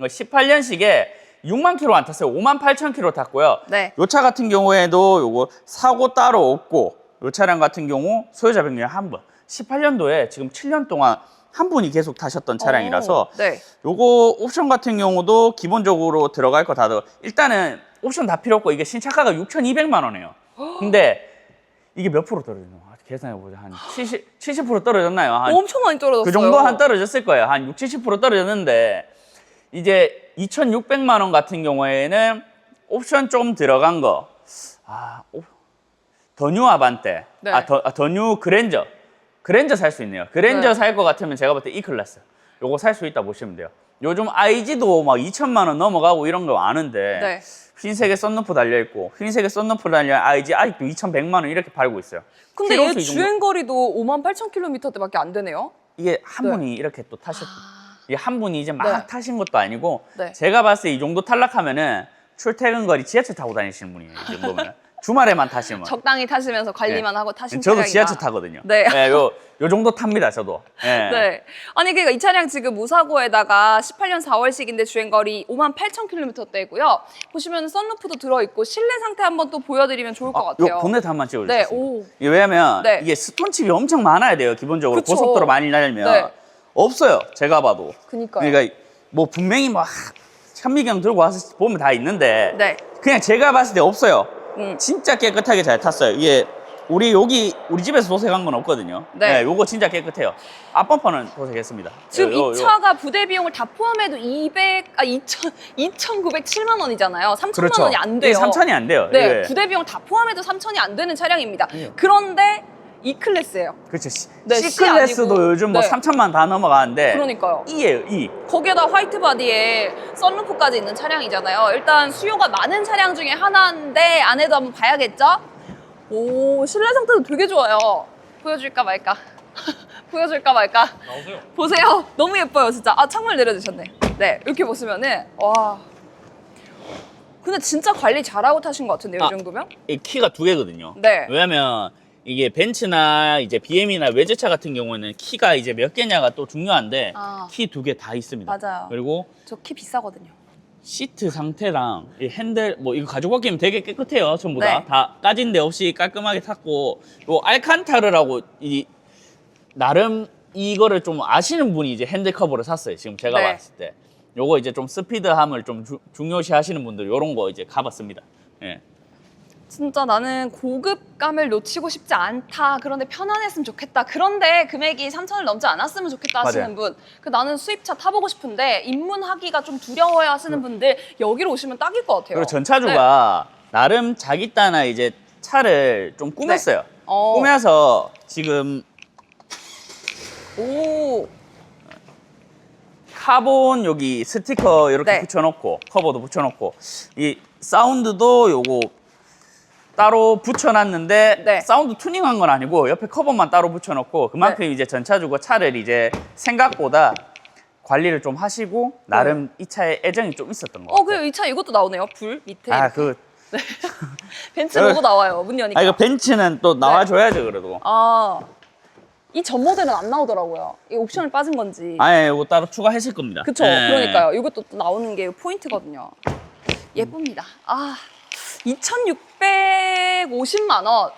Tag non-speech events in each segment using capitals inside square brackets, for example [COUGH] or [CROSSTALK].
18년식에 6만 킬로 안 탔어요. 5만 8천 킬로 탔고요. 네. 요 차 같은 경우에도 요거 사고 따로 없고 요 차량 같은 경우 소유자 변경 한 번. 18년도에 지금 7년 동안 한 분이 계속 타셨던 차량이라서 어, 네. 요거 옵션 같은 경우도 기본적으로 들어갈 거 다 들어. 일단은 옵션 다 필요 없고 이게 신차가가 6,200만 원이에요. [GASPS] 근데 이게 몇 프로 떨어지노? 아, 계산해 보자. 한 70, 70% 떨어졌나요? 한 엄청 많이 떨어졌어요. 그 정도 한 떨어졌을 거예요. 한 6, 70% 떨어졌는데 이제 2,600만 원 같은 경우에는 옵션 좀 들어간 거. 아, 오- 더뉴 아반떼. 네. 아, 더, 아, 더뉴 그랜저. 그랜저 살 수 있네요. 그랜저 네. 살것 같으면 제가 볼 때 이 클래스. 요거 살 수 있다 보시면 돼요. 요즘 IG도 막 2천만 원 넘어가고 이런 거 아는데 네. 흰색에 썬루프 달려 있고 흰색에 썬루프 달려 IG 아직도 2,100만 원 이렇게 팔고 있어요. 근데 얘 주행 거리도 5만 8천 킬로미터대밖에 안 되네요. 이게 한 네. 분이 이렇게 또 타셨 이게 한 분이 이제 막 네. 타신 것도 아니고 네. 제가 봤을 때 이 정도 탈락하면은 출퇴근 거리 지하철 타고 다니시는 분이에요. 이 정도면 [LAUGHS] 주말에만 타시면. 적당히 타시면서 관리만 하고 타신 네. 저도 차량이다. 지하철 타거든요. 네. 요, 요 정도 탑니다, 저도. 예. 네. 아니 그러니까 이 차량 지금 무사고에다가 18년 4월식인데 주행 거리 5만 8천 킬로미터대고요. 보시면 썬루프도 들어 있고 실내 상태 한번 또 보여드리면 좋을 것 아, 같아요. 요 본네트 한번 찍어주세요. 네, 오. 왜냐면 네. 이게 스톤칩이 엄청 많아야 돼요, 기본적으로. 그쵸. 고속도로 많이 달면. 네. 없어요, 제가 봐도. 그니까요. 그러니까 뭐 분명히 뭐 하, 현미경 들고 와서 보면 다 있는데 네. 그냥 제가 봤을 때 없어요. 음. 진짜 깨끗하게 잘 탔어요. 이게 우리 여기 우리 집에서 도색한 건 없거든요. 네. 요거 진짜 깨끗해요. 앞범퍼는 도색했습니다. 지금 요, 요, 이 요. 차가 부대 비용을 다 포함해도 200, 아 2천, 2,907만 원이잖아요. 3천만 원이 안 돼요. 3천이 안 돼요. 네, 예. 부대 비용 다 포함해도 3천이 안 되는 차량입니다. 예. 그런데 E 클래스예요. 그렇죠. C, 네, C 클래스도 아니고. 요즘 뭐 네. 3천만 다 넘어가는데 그러니까요. E예요. E. 거기에다 화이트 바디에 썬루프까지 있는 차량이잖아요. 일단 수요가 많은 차량 중에 하나인데 안에도 한번 봐야겠죠? 오, 실내 상태도 되게 좋아요. 보여줄까 말까? [LAUGHS] 보여줄까 말까? 나오세요. 보세요. 너무 예뻐요, 진짜. 아, 창문을 내려주셨네. 네, 이렇게 보시면은, 와. 근데 진짜 관리 잘하고 타신 것 같은데요, 아. 이 정도면? 이 키가 두 개거든요. 네. 왜냐면 이게 벤츠나 이제 BM이나 외제차 같은 경우에는 키가 이제 몇 개냐가 또 중요한데 아. 키 두 개 다 있습니다. 맞아요. 그리고 저 키 비싸거든요. 시트 상태랑 이 핸들 뭐 이거 가지고 바뀌면 되게 깨끗해요 전부 네. 다. 다 까진 데 없이 깔끔하게 탔고 요 알칸타르라고 이 나름 이거를 좀 아시는 분이 이제 핸들 커버를 샀어요. 지금 제가 네. 봤을 때. 요거 이제 좀 스피드함을 좀 주- 중요시 하시는 분들 요런 거 이제 가봤습니다. 예. 진짜 나는 고급감을 놓치고 싶지 않다. 그런데 편안했으면 좋겠다. 그런데 금액이 3천을 넘지 않았으면 좋겠다 하시는 맞아요. 분. 그 나는 수입차 타보고 싶은데 입문하기가 좀 두려워해 하시는 분들 여기로 오시면 딱일 것 같아요. 네. 그리고 전차주가 나름 자기 따나 이제 차를 좀 꾸몄어요. 어. 꾸며서 지금 오. 카본 여기 스티커 이렇게 네. 붙여놓고 커버도 붙여놓고 이 사운드도 요거 따로 붙여놨는데 네. 사운드 투닝한 건 아니고 옆에 커버만 따로 붙여놓고 그만큼 네. 이제 전차주고 차를 이제 생각보다 관리를 좀 하시고 나름 이 차에 애정이 좀 있었던 것 어, 같아요. 그이차 이것도 나오네요. 불 밑에. 아, 그, [LAUGHS] 벤츠 로고 나와요. 문 여니까. 아, 이거 벤츠는 또 나와줘야죠, 그래도. 아. 이 전 모델은 안 나오더라고요. 이 옵션을 빠진 건지. 아예 이거 따로 추가하실 겁니다. 그쵸. 예. 그러니까요. 이것도 또 나오는 게 포인트거든요. 예쁩니다. 아, 2,650만 원.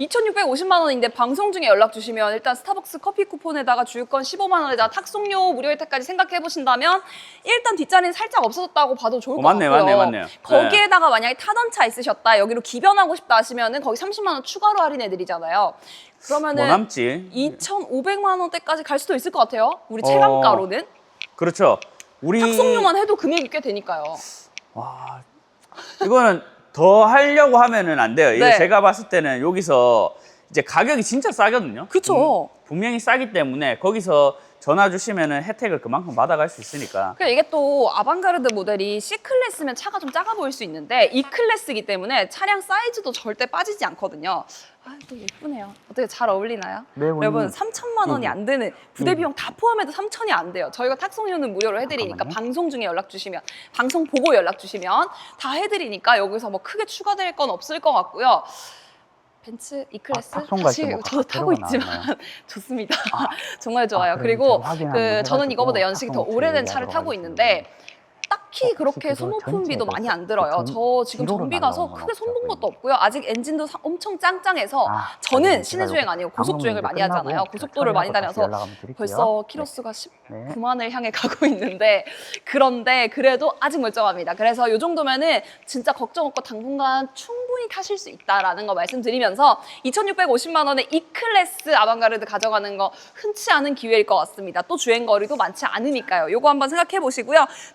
2,650만 원인데 방송 중에 연락 주시면 일단 스타벅스 커피 쿠폰에다가 주유권 15만 원에다가 탁송료 무료 혜택까지 생각해 보신다면 일단 뒷자리는 살짝 없어졌다고 봐도 좋을 어, 것 맞네요, 같고요. 맞네요, 맞네요. 거기에다가 만약에 타던 차 있으셨다 여기로 기변하고 싶다 하시면은 거기 30만 원 추가로 할인해 드리잖아요. 그러면은 뭐 남지? 2,500만 원대까지 갈 수도 있을 것 같아요. 우리 체감가로는 그렇죠. 우리 탁송료만 해도 금액이 꽤 되니까요. 와, 이거는 더 하려고 하면은 안 돼요. 이거 네. 제가 봤을 때는 여기서 이제 가격이 진짜 싸거든요. 그쵸. 음, 분명히 싸기 때문에 거기서 전화 주시면은 혜택을 그만큼 받아갈 수 있으니까. 이게 또 아방가르드 모델이 C 클래스면 차가 좀 작아 보일 수 있는데 E 클래스이기 때문에 차량 사이즈도 절대 빠지지 않거든요. 아, 또 예쁘네요. 어떻게 잘 어울리나요? 네, 여러분 3천만 원이 안 되는 부대 비용 다 포함해도 3천이 안 돼요. 저희가 탁송료는 무료로 해드리니까 잠깐만요. 방송 중에 연락 주시면 방송 보고 연락 주시면 다 해드리니까 여기서 뭐 크게 추가될 건 없을 것 같고요. 벤츠 E 클래스 [LAUGHS] 아, 사실 뭐 저도 타고 있지만? 좋습니다. 정말 좋아요. 그래, 그리고 그 저는 이거보다 연식이 더 오래된 차를 타고. 있는데 딱히 어, 그렇게 소모품비도 많이 그안 들어요. 전- 저 지금 정비 가서 크게 손본 것도 없고요. 아직 엔진도 사- 엄청 짱짱해서 아, 저는. 시내 주행 아니고 고속 방금 주행을 많이 하잖아요. 저 고속도로를 많이 다녀서. 벌써 키로수가 10 네. 9만을 향해 [LAUGHS] 가고 있는데 그런데 그래도 아직 멀쩡합니다. 그래서 이 정도면은 진짜 걱정 없고 당분간 충분히 타실 수 있다라는 거 말씀드리면서 2,650만 원의 E 클래스 아방가르드 가져가는 거 흔치 않은 기회일 것 같습니다. 또 주행 거리도 많지 않으니까요. 요거 한번 생각해 보시고요.